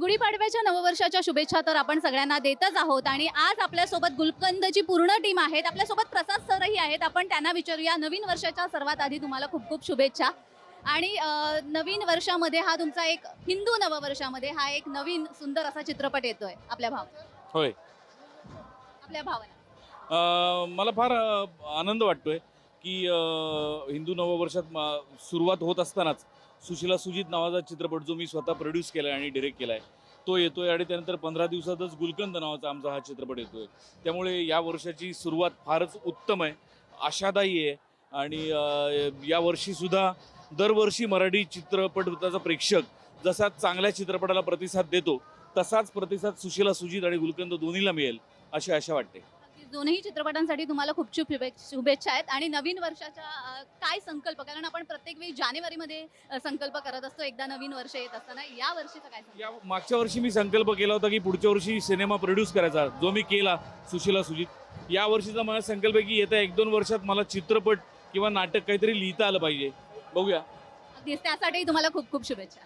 गुढीपाडव्याच्या नववर्षाच्या शुभेच्छा तर आपण सगळ्यांना देतच आहोत. आणि आज आपल्यासोबत गुलकंदची पूर्ण टीम आहेत. आपल्यासोबत प्रसाद सरही आहेत. आपण त्यांना विचारूया. नवीन वर्षाच्या सर्वात आधी तुम्हाला खूप खूप शुभेच्छा. आणि नवीन वर्षामध्ये हा तुमचा एक हिंदू नववर्षामध्ये हा एक नवीन सुंदर असा चित्रपट येतोय. आपल्या भाव होय. आपल्या भावना. मला फार आनंद वाटतोय. की हिंदू नववर्षात सुरुवात होत असतानाच सुशिला सुजित नावाचा चित्रपट जो मी स्वतः प्रोड्यूस केला आहे आणि डिरेक्ट केला आहे तो येतोय आणि त्यानंतर पंधरा दिवसातच गुलकंद नावाचा आमचा हा चित्रपट येतोय. त्यामुळे या वर्षाची सुरुवात फारच उत्तम आहे आशादायी आहे आणि यावर्षीसुद्धा या वर्षीसुद्धा दरवर्षी मराठी चित्रपटाचा प्रेक्षक जसा चांगल्या चित्रपटाला प्रतिसाद देतो तसाच प्रतिसाद सुशिला सुजित आणि गुलकंद दोन्हीला मिळेल अशी आशा वाटते. दोन्ही चित्रपटांसाठी तुम्हाला खूप खूप शुभे- शुभेच्छा आहेत. आणि नवीन वर्षाच्या काय संकल्प? कारण आपण प्रत्येक वेळी जानेवारीमध्ये संकल्प करत असतो. एकदा नवीन वर्ष येत असताना. या वर्षीचा काय? या मागच्या वर्षी मी संकल्प केला होता की पुढच्या वर्षी सिनेमा प्रोड्यूस करायचा. जो मी केला सुशीला सुजित. या वर्षीचा मला संकल्प आहे की येत्या एक दोन वर्षात मला चित्रपट किंवा नाटक काहीतरी लिहिता आलं पाहिजे. बघूया. अगदीच. त्यासाठी तुम्हाला खूप खूप शुभेच्छा.